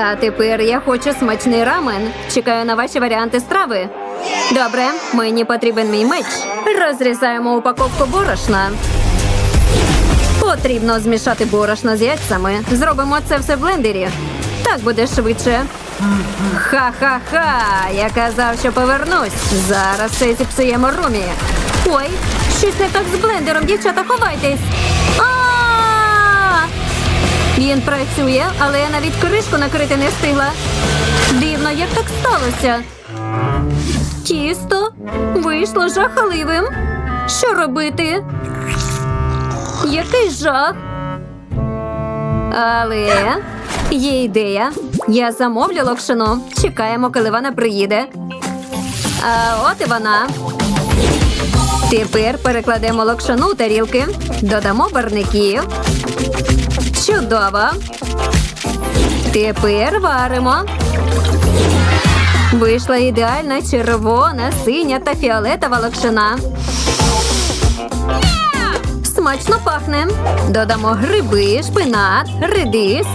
А тепер я хочу смачний рамен. Чекаю на ваші варіанти страви. Добре, мені потрібен мій меч. Розрізаємо упаковку борошна. Потрібно змішати борошно з яйцями. Зробимо це все в блендері. Так буде швидше. Ха-ха-ха! Я казав, що повернусь. Зараз все зіпсуємо румі. Ой, щось не так з блендером, дівчата, ховайтесь. Він працює, але я навіть кришку накрити не встигла. Дивно, як так сталося. Тісто вийшло жахливим. Що робити? Який жах. Але є ідея. Я замовлю локшину. Чекаємо, коли вона приїде. А от і вона. Тепер перекладемо локшину у тарілки, додамо барників. Чудово. Тепер варимо. Вийшла ідеальна червона, синя та фіолетова локшина. Смачно пахне. Додамо гриби, шпинат, редис.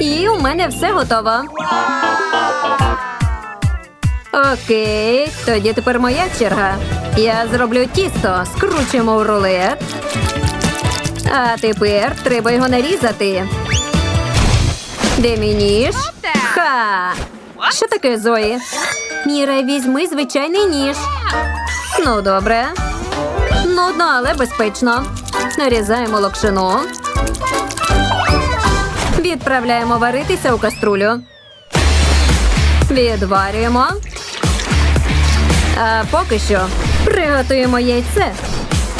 І у мене все готово. Окей, тоді тепер моя черга. Я зроблю тісто, скручуємо в рулет. А тепер треба його нарізати. Де мій? Ха! Що таке Зої? Міра, візьми звичайний ніж. Ну, добре. Нудно, але безпечно. Нарізаємо локшину. Відправляємо варитися у каструлю. Відварюємо. А поки що приготуємо яйце.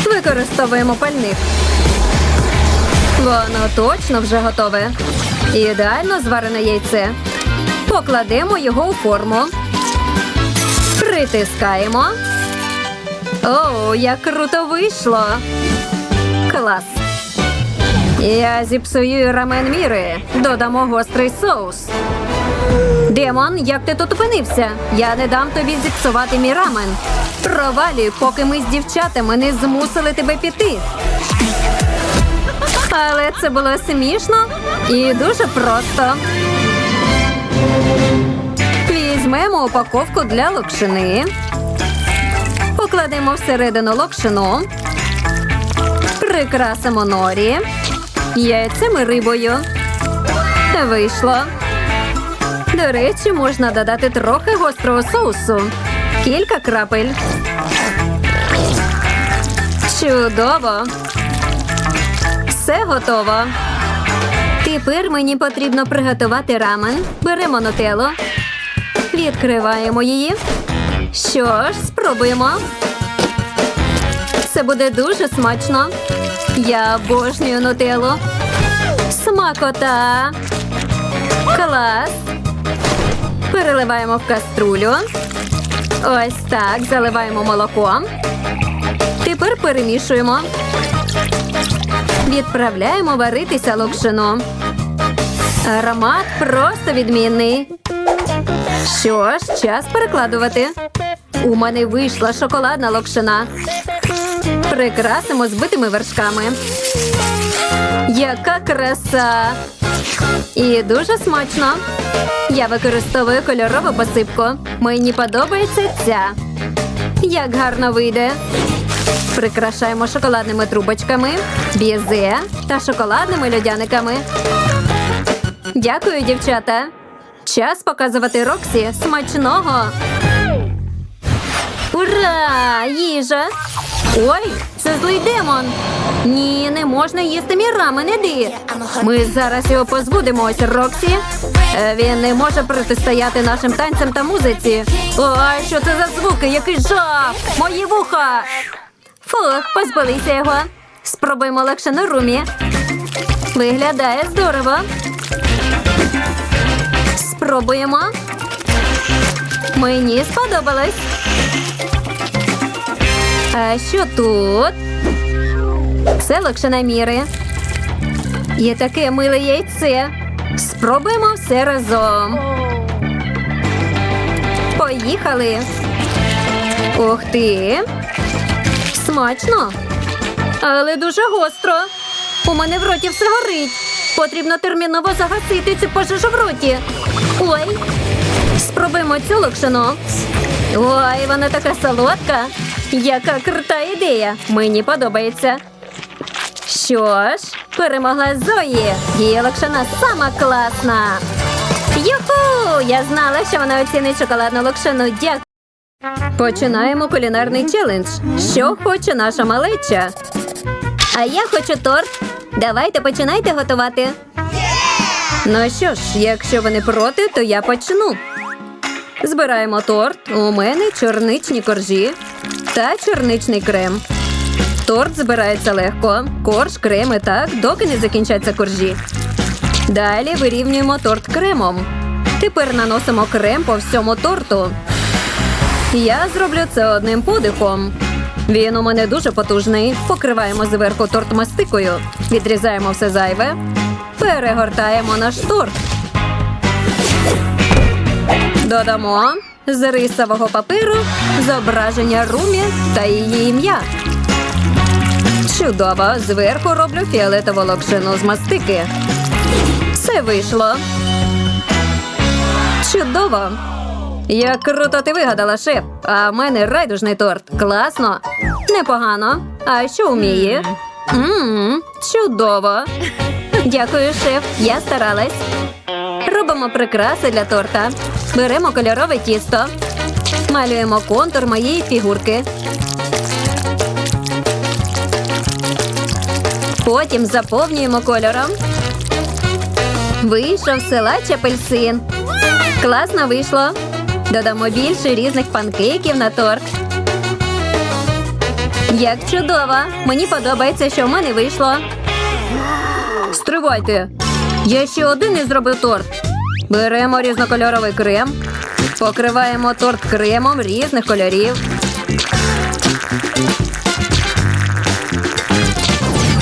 Використовуємо пальник. Воно точно вже готове. Ідеально зварене яйце. Покладемо його у форму. Притискаємо. О, як круто вийшло! Клас. Я зіпсую рамен міри. Додамо гострий соус. Демон, як ти тут опинився? Я не дам тобі зіпсувати мій рамен. Провалюй, поки ми з дівчатами не змусили тебе піти. Але це було смішно і дуже просто. Візьмемо упаковку для локшини. Покладемо всередину локшину. Прикрасимо норі. Яйцем і рибою. Вийшло. До речі, можна додати трохи гострого соусу. Кілька крапель. Чудово. Все готово. Тепер мені потрібно приготувати рамен. Беремо нутеллу. Відкриваємо її. Що ж, спробуємо. Це буде дуже смачно. Я обожнюю нутеллу. Смакота. Клас. Переливаємо в каструлю. Ось так. Заливаємо молоком. Тепер перемішуємо. Відправляємо варитися локшину. Аромат просто відмінний. Що ж, час перекладувати. У мене вийшла шоколадна локшина. Прикрасимо збитими вершками. Яка краса! І дуже смачно. Я використовую кольорову посипку. Мені подобається ця. Як гарно вийде. Прикрашаємо шоколадними трубочками, бізе та шоколадними льодяниками. Дякую, дівчата. Час показувати Роксі смачного. Ура! Їжа! Ой, це злий демон. Ні, не можна їсти мій рамен, іди. Ми зараз його позбудемось, Роксі. Е, Він не може протистояти нашим танцям та музиці. Ой, що це за звуки? Який жах! Мої вуха! Фух, позбулися його. Спробуємо легше на румі. Виглядає здорово. Спробуємо. Мені сподобалось. А що тут? Це локшина міри. Є таке миле яйце. Спробуємо все разом. Поїхали. Ух ти. Смачно. Але дуже гостро. У мене в роті все горить. Потрібно терміново загасити цю пожежу в роті. Ой, спробуємо цю локшину. Ой, вона така солодка. Яка крута ідея. Мені подобається. Що ж, перемогла Зої. Її локшина сама класна. Юху! Я знала, що вона оцінить шоколадну локшину. Дякую. Починаємо кулінарний челендж. Що хоче наша малеча? А я хочу торт. Давайте починайте готувати. Ну що ж, якщо ви не проти, то я почну. Збираємо торт. У мене чорничні коржі та чорничний крем. Торт збирається легко. Корж, крем і так, доки не закінчаться коржі. Далі вирівнюємо торт кремом. Тепер наносимо крем по всьому торту. Я зроблю це одним подихом. Він у мене дуже потужний. Покриваємо зверху торт мастикою, відрізаємо все зайве, перегортаємо наш торт. Додамо з рисового паперу зображення румі та її ім'я. Чудово! Зверху роблю фіолетову локшину з мастики. Все вийшло. Чудово! Як круто ти вигадала, шеф. А в мене райдужний торт. Класно. Непогано. А що вміє? Мм, чудово. Дякую, шеф. Я старалась. Робимо прикраси для торта. Беремо кольорове тісто. Малюємо контур моєї фігурки. Потім заповнюємо кольором. Вийшов силач апельсин. Класно вийшло. Додамо більше різних панкейків на торт. Як чудово! Мені подобається, що в мене вийшло. Стривайте. Я ще один не зробив торт. Беремо різнокольоровий крем, покриваємо торт кремом різних кольорів.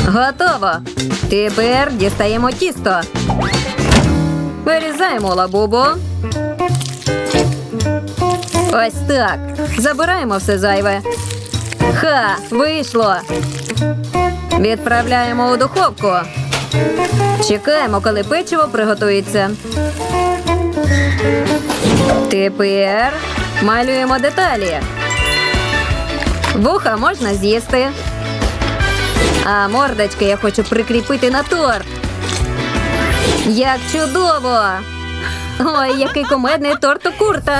Готово. Тепер дістаємо тісто. Вирізаємо лабубу. Ось так. Забираємо все зайве. Ха, вийшло. Відправляємо у духовку. Чекаємо, коли печиво приготується. Тепер малюємо деталі. Вуха можна з'їсти. А мордочки я хочу прикріпити на торт. Як чудово! Ой, який кумедний торт у курта.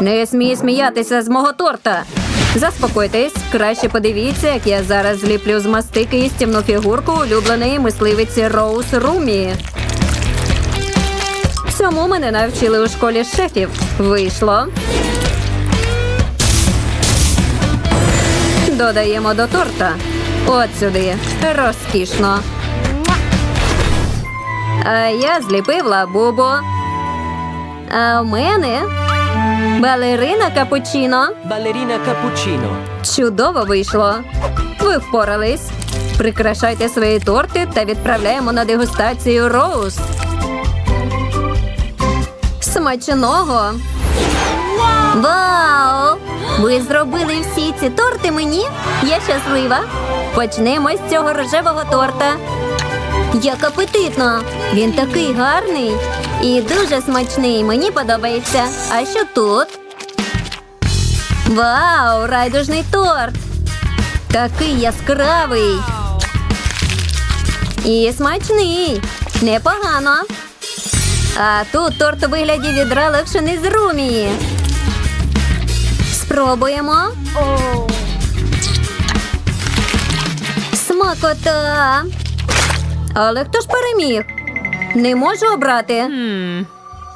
Не смій сміятися з мого торта. Заспокойтесь, краще подивіться, як я зараз зліплю з мастики істівну фігурку улюбленої мисливиці Роуз Румі. Цьому мене навчили у школі шефів. Вийшло. Додаємо до торта. От сюди. Розкішно. А я зліпив лабубу. А в мене балерина капучино. Ballerina cappuccino. Чудово вийшло. Ви впорались. Прикрашайте свої торти та відправляємо на дегустацію Роуз. Смачного. Вау! Ви зробили всі ці торти мені? Я щаслива. Почнемо з цього рожевого торта. Як апетитно! Він такий гарний і дуже смачний. Мені подобається. А що тут? Вау, райдужний торт! Такий яскравий. І смачний. Непогано. А тут торт у вигляді відра локшини з румії. Спробуємо. Смакота. Але хто ж переміг? Не можу обрати.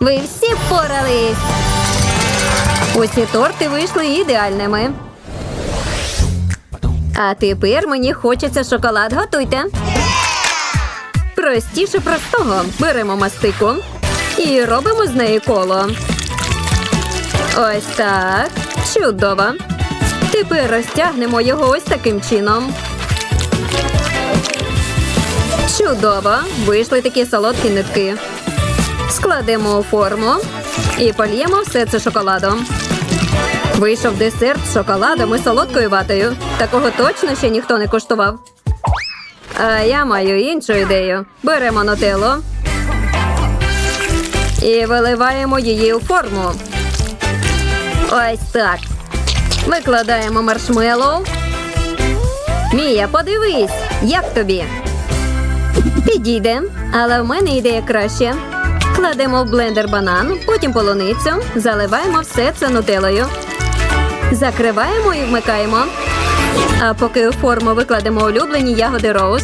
Ви всі впорались. Усі торти вийшли ідеальними. А тепер мені хочеться шоколад. Готуйте. Простіше простого. Беремо мастику і робимо з неї коло. Ось так. Чудово. Тепер розтягнемо його ось таким чином. Чудово! Вийшли такі солодкі нитки. Складемо у форму і польємо все це шоколадом. Вийшов десерт з шоколадом і солодкою ватою. Такого точно ще ніхто не коштував. А я маю іншу ідею. Беремо нутеллу і виливаємо її у форму. Ось так. Викладаємо маршмеллоу. Мія, подивись, як тобі? Підійде, але в мене ідея краще. Кладемо в блендер банан, потім полуницю, заливаємо все це нутелою. Закриваємо і вмикаємо. А поки у форму викладемо улюблені ягоди роуз.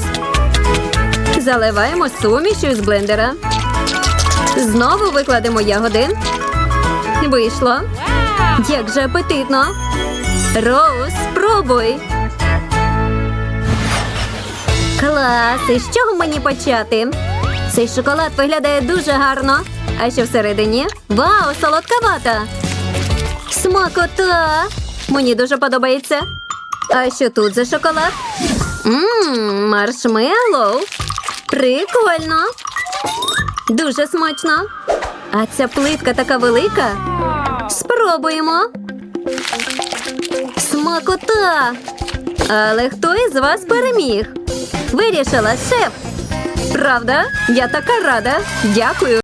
Заливаємо сумішю з блендера. Знову викладемо ягоди. Вийшло. Як же апетитно. Роуз, спробуй. Клас! І з чого мені почати? Цей шоколад виглядає дуже гарно. А що всередині? Вау, солодка вата! Смакота! Мені дуже подобається. А що тут за шоколад? Ммм, маршмеллоу. Прикольно. Дуже смачно. А ця плитка така велика. Спробуємо. Смакота. Але хто із вас переміг? Вирішила шеф. Правда? Я така рада. Дякую.